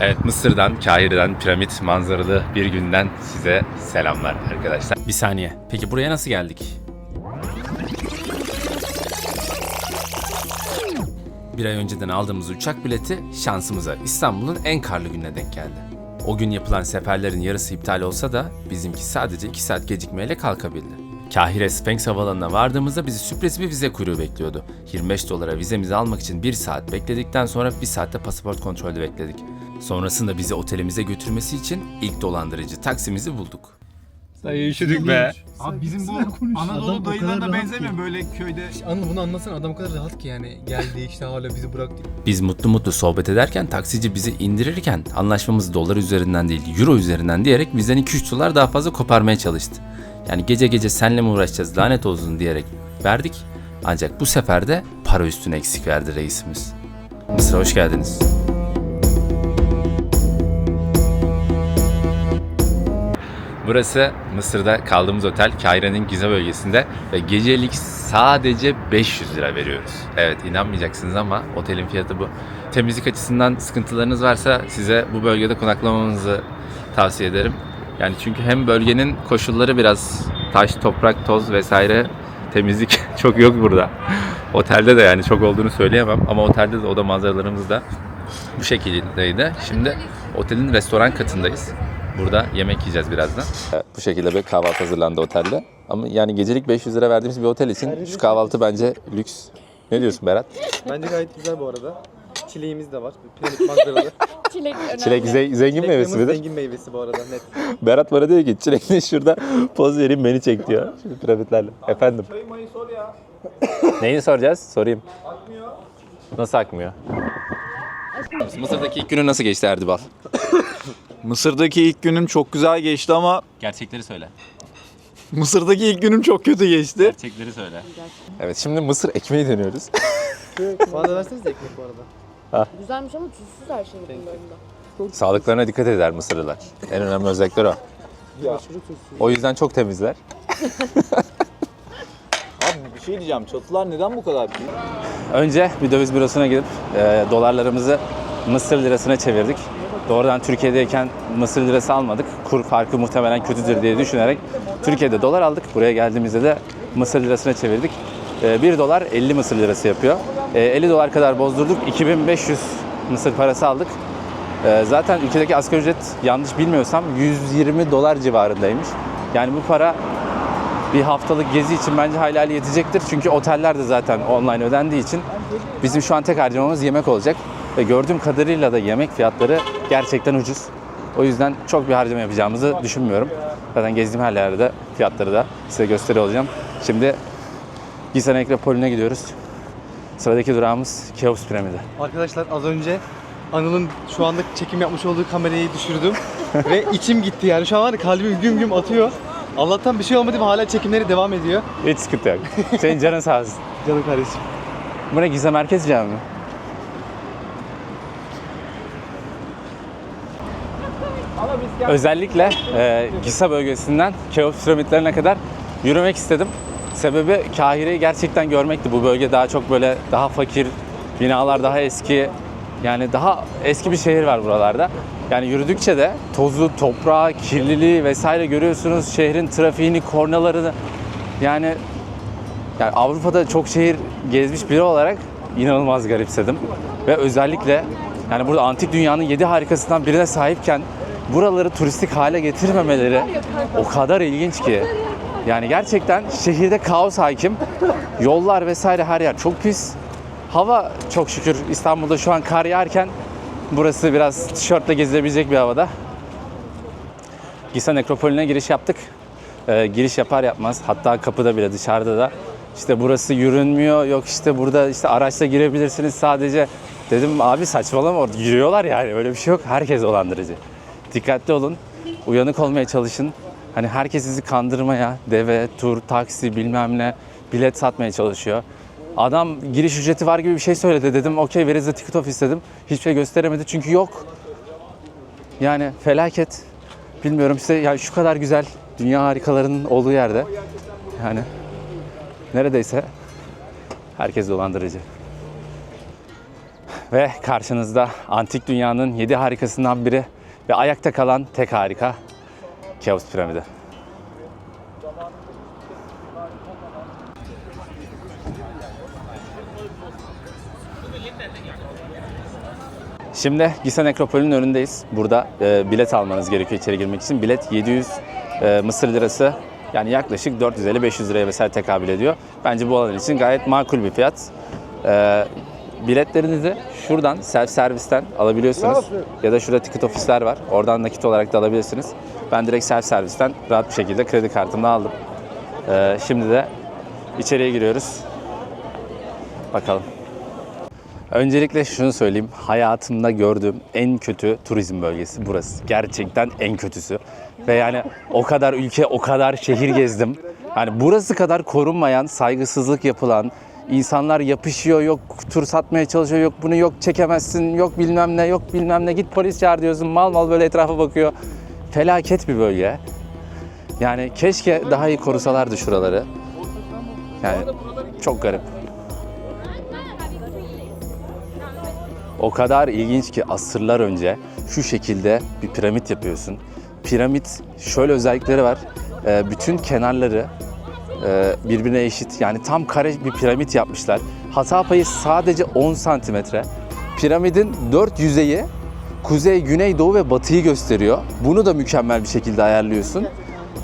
Evet Mısır'dan, Kahire'den, piramit manzaralı bir günden size selamlar arkadaşlar. Bir saniye. Peki buraya nasıl geldik? Bir ay önceden aldığımız uçak bileti şansımıza İstanbul'un en karlı gününe denk geldi. O gün yapılan seferlerin yarısı iptal olsa da bizimki sadece 2 saat gecikmeyle kalkabildi. Kahire Sphinx Havaalanı'na vardığımızda bizi sürpriz bir vize kuyruğu bekliyordu. 25 dolara vizemizi almak için 1 saat bekledikten sonra 1 saatte pasaport kontrolü bekledik. Sonrasında bizi otelimize götürmesi için ilk dolandırıcı taksimizi bulduk. Dayı üşüdük be. Abi bizim bu Anadolu dayılarına rahat benzemiyor böyle köyde. Anıl bunu anlatsana adam o kadar rahat ki yani geldi işte hala bizi bıraktı. Biz mutlu mutlu sohbet ederken taksici bizi indirirken anlaşmamız dolar üzerinden değil euro üzerinden diyerek bizden 2-3 dolar daha fazla koparmaya çalıştı. Yani gece gece senle mi uğraşacağız lanet olsun diyerek verdik. Ancak bu sefer de para üstüne eksik verdi reisimiz. Mısır'a hoş geldiniz. Burası Mısır'da kaldığımız otel Kahire'nin Gize bölgesinde ve gecelik sadece 500 lira veriyoruz. Evet inanmayacaksınız ama otelin fiyatı bu. Temizlik açısından sıkıntılarınız varsa size bu bölgede konaklamanızı tavsiye ederim. Yani çünkü hem bölgenin koşulları biraz taş, toprak, toz vesaire temizlik çok yok burada. Otelde de yani çok olduğunu söyleyemem ama otelde de oda manzaralarımız da bu şekildeydi. Şimdi otelin restoran katındayız. Burada yemek yiyeceğiz birazdan. Bu şekilde bir kahvaltı hazırlandı otelde. Ama yani gecelik 500 lira verdiğimiz bir otel için şu kahvaltı bence lüks. Ne diyorsun Berat? Bence gayet güzel bu arada. Çileğimiz de var. Manzaralı. Çilek önemli. Çilek ze- zengin meyvesi Çileklerimiz midir? zengin meyvesi bu arada net. Berat bana diyor ki çilekle şurada poz vereyim beni çek diyor. Şu piramitlerle. Efendim? Neyini soracağız? Sorayım. Akmıyor. Nasıl akmıyor? Mısır'daki ilk günü nasıl geçti Erdibal? Mısır'daki ilk günüm çok güzel geçti ama Gerçekleri söyle. Mısır'daki ilk günüm çok kötü geçti. Gerçekleri söyle. Evet şimdi Mısır ekmeği dönüyoruz. Bana da versenize ekmek bu arada. Güzelmiş ama tuzsuz her şey bunlarında. Sağlıklarına dikkat eder Mısırlılar. En önemli özellikler o. O yüzden çok temizler. Abi bir şey diyeceğim. Çatılar neden bu kadar büyük? Önce bir döviz bürosuna gidip e, dolarlarımızı Mısır lirasına çevirdik. Doğrudan Türkiye'deyken Mısır lirası almadık. Kur farkı muhtemelen kötüdür diye düşünerek Türkiye'de dolar aldık. Buraya geldiğimizde de Mısır lirasına çevirdik. 1 dolar 50 Mısır lirası yapıyor. E, 50 dolar kadar bozdurduk. 2500 Mısır parası aldık. E, Zaten ülkedeki asgari ücret yanlış bilmiyorsam 120 dolar civarındaymış. Yani bu para bir haftalık gezi için bence hala yetecektir. Çünkü oteller de zaten online ödendiği için bizim şu an tek harcamamız yemek olacak. Ve gördüğüm kadarıyla da yemek fiyatları gerçekten ucuz. O yüzden çok bir harcama yapacağımızı düşünmüyorum. Zaten gezdiğim her yerde fiyatları da size gösteriyor olacağım. Şimdi Gizem Nekropolü'ne gidiyoruz. Sıradaki durağımız Keops Piramidi. Arkadaşlar az önce Anıl'ın şu anda çekim yapmış olduğu kamerayı düşürdüm. Ve içim gitti yani. Şu an var ya kalbim güm güm atıyor. Allah'tan bir şey olmadı ama hala çekimleri devam ediyor. Hiç sıkıntı yok. Senin canın sağ olsun. Canım kardeşim. Bu ne Gizem Merkez Camii mi? Özellikle e, Gisa bölgesinden Keops piramitlerine kadar yürümek istedim. Sebebi Kahire'yi gerçekten görmekti. Bu bölge daha çok böyle daha fakir, binalar daha eski. Yani daha eski bir şehir var buralarda. Yani yürüdükçe de tozu, toprağı, kirliliği vesaire görüyorsunuz. Şehrin trafiğini, kornalarını. Yani yani Avrupa'da çok şehir gezmiş biri olarak inanılmaz garipsedim. Ve özellikle yani burada antik dünyanın yedi harikasından birine sahipken buraları turistik hale getirmemeleri o kadar ilginç ki. Yani gerçekten şehirde kaos hakim. Yollar vesaire her yer çok pis. Hava çok şükür İstanbul'da şu an kar yağarken burası biraz tişörtle gezilebilecek bir havada. Gisa Nekropolü'ne giriş yaptık. Ee, giriş yapar yapmaz hatta kapıda bile dışarıda da işte burası yürünmüyor yok işte burada işte araçla girebilirsiniz sadece dedim abi saçmalama orada yürüyorlar yani öyle bir şey yok herkes dolandırıcı. Dikkatli olun uyanık olmaya çalışın hani herkes sizi kandırmaya deve tur taksi bilmem ne bilet satmaya çalışıyor. Adam giriş ücreti var gibi bir şey söyledi dedim okey is the ticket office dedim hiçbir şey gösteremedi çünkü yok. Yani felaket. Bilmiyorum size yani şu kadar güzel dünya harikalarının olduğu yerde yani neredeyse herkes dolandırıcı. Ve karşınızda antik dünyanın yedi harikasından biri ve ayakta kalan tek harika Keops piramidi. Şimdi Gisa Nekropolü'nün önündeyiz. Burada e, bilet almanız gerekiyor içeri girmek için. Bilet 700 e, Mısır lirası yani yaklaşık 450-500 liraya vesaire tekabül ediyor. Bence bu alan için gayet makul bir fiyat. E, biletlerinizi şuradan self servisten alabiliyorsunuz. Ya da şurada ticket ofisler var. Oradan nakit olarak da alabilirsiniz. Ben direkt self servisten rahat bir şekilde kredi kartımla aldım. E, şimdi de içeriye giriyoruz. Bakalım. Öncelikle şunu söyleyeyim. Hayatımda gördüğüm en kötü turizm bölgesi burası. Gerçekten en kötüsü. Ve yani o kadar ülke, o kadar şehir gezdim. Hani burası kadar korunmayan, saygısızlık yapılan, insanlar yapışıyor, yok tur satmaya çalışıyor, yok bunu yok çekemezsin, yok bilmem ne, yok bilmem ne. Git polis çağır diyorsun, mal mal böyle etrafa bakıyor. Felaket bir bölge. Yani keşke daha iyi korusalardı şuraları. Yani çok garip. O kadar ilginç ki asırlar önce şu şekilde bir piramit yapıyorsun. Piramit şöyle özellikleri var. Ee, bütün kenarları birbirine eşit. Yani tam kare bir piramit yapmışlar. Hata payı sadece 10 santimetre. Piramidin dört yüzeyi kuzey, güney, doğu ve batıyı gösteriyor. Bunu da mükemmel bir şekilde ayarlıyorsun.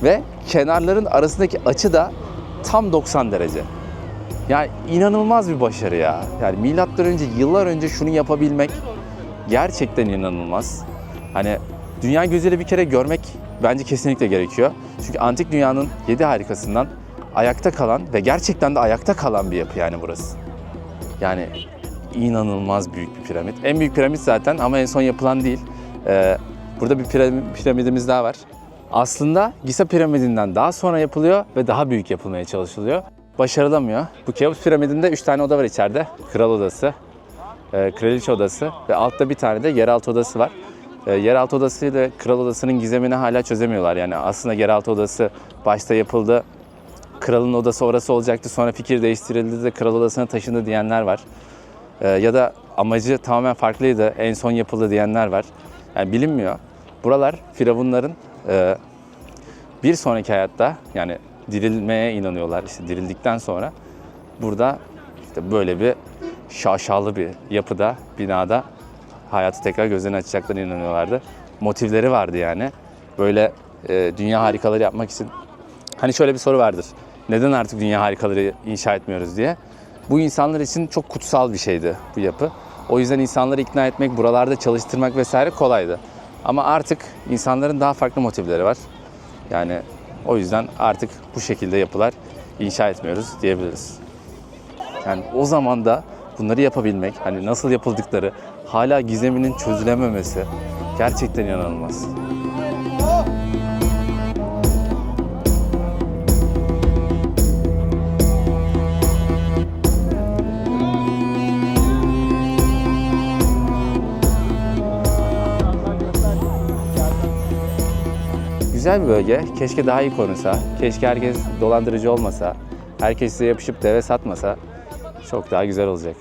Ve kenarların arasındaki açı da tam 90 derece. Yani inanılmaz bir başarı ya. Yani milattan önce yıllar önce şunu yapabilmek gerçekten inanılmaz. Hani dünya gözüyle bir kere görmek bence kesinlikle gerekiyor. Çünkü antik dünyanın yedi harikasından ayakta kalan ve gerçekten de ayakta kalan bir yapı yani burası. Yani inanılmaz büyük bir piramit. En büyük piramit zaten ama en son yapılan değil. Ee, burada bir piram- piramidimiz daha var. Aslında Giza piramidinden daha sonra yapılıyor ve daha büyük yapılmaya çalışılıyor. Başarılamıyor. Bu Keops piramidinde 3 tane oda var içeride. Kral odası, e, kraliçe odası ve altta bir tane de yeraltı odası var. E, yeraltı odası ile kral odasının gizemini hala çözemiyorlar. Yani aslında yeraltı odası başta yapıldı. Kralın odası orası olacaktı. Sonra fikir değiştirildi de kral odasına taşındı diyenler var. E, ya da amacı tamamen farklıydı. En son yapıldı diyenler var. Yani bilinmiyor. Buralar firavunların e, bir sonraki hayatta yani dirilmeye inanıyorlar. İşte dirildikten sonra burada işte böyle bir şaşalı bir yapıda, binada hayatı tekrar gözlerini açacaklarına inanıyorlardı. Motivleri vardı yani. Böyle e, dünya harikaları yapmak için. Hani şöyle bir soru vardır. Neden artık dünya harikaları inşa etmiyoruz diye. Bu insanlar için çok kutsal bir şeydi bu yapı. O yüzden insanları ikna etmek, buralarda çalıştırmak vesaire kolaydı. Ama artık insanların daha farklı motivleri var. Yani o yüzden artık bu şekilde yapılar inşa etmiyoruz diyebiliriz. Yani o zaman da bunları yapabilmek, hani nasıl yapıldıkları, hala gizeminin çözülememesi gerçekten inanılmaz. Güzel bir bölge. Keşke daha iyi korunsa. Keşke herkes dolandırıcı olmasa. Herkes size yapışıp deve satmasa. Çok daha güzel olacak.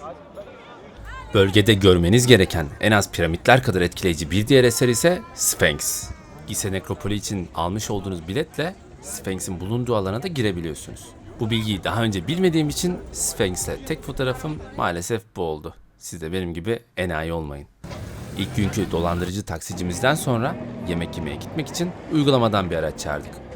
Bölgede görmeniz gereken en az piramitler kadar etkileyici bir diğer eser ise Sphinx. Gizeh Nekropoli için almış olduğunuz biletle Sphinx'in bulunduğu alana da girebiliyorsunuz. Bu bilgiyi daha önce bilmediğim için Sphinx'le tek fotoğrafım maalesef bu oldu. Siz de benim gibi enayi olmayın. İlk günkü dolandırıcı taksicimizden sonra yemek yemeye gitmek için uygulamadan bir araç çağırdık.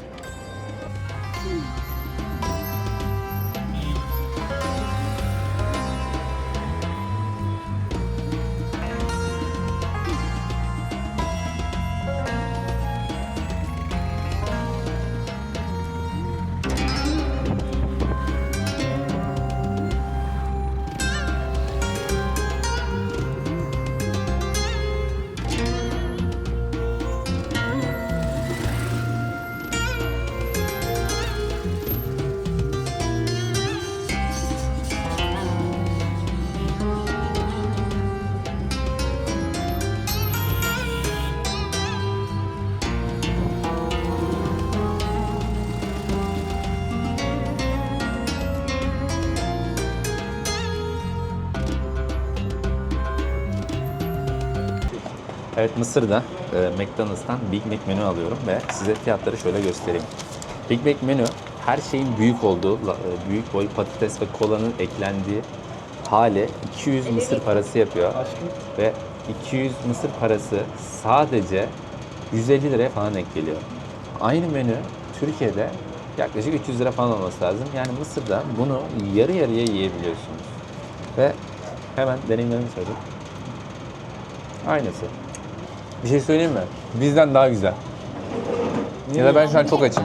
Evet Mısır'da e, McDonald's'tan Big Mac menü alıyorum ve size fiyatları şöyle göstereyim. Big Mac menü her şeyin büyük olduğu, e, büyük boy patates ve kolanın eklendiği hale 200 Mısır parası yapıyor. Ve 200 Mısır parası sadece 150 liraya falan denk geliyor. Aynı menü Türkiye'de yaklaşık 300 lira falan olması lazım. Yani Mısır'da bunu yarı yarıya yiyebiliyorsunuz. Ve hemen deneyimlerimi söyleyeyim. Aynısı. Bir şey söyleyeyim mi? Bizden daha güzel. Ya da ben şu an çok açım.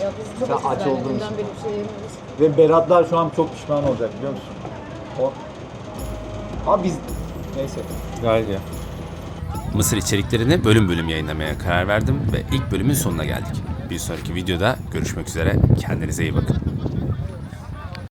Ya biz çok aç açız olduğun yani. için. Dünden beri bir şey. Ve Beratlar şu an çok pişman olacak biliyor musun? O... Abi biz... Neyse. Gayet iyi. Mısır içeriklerini bölüm bölüm yayınlamaya karar verdim ve ilk bölümün sonuna geldik. Bir sonraki videoda görüşmek üzere. Kendinize iyi bakın.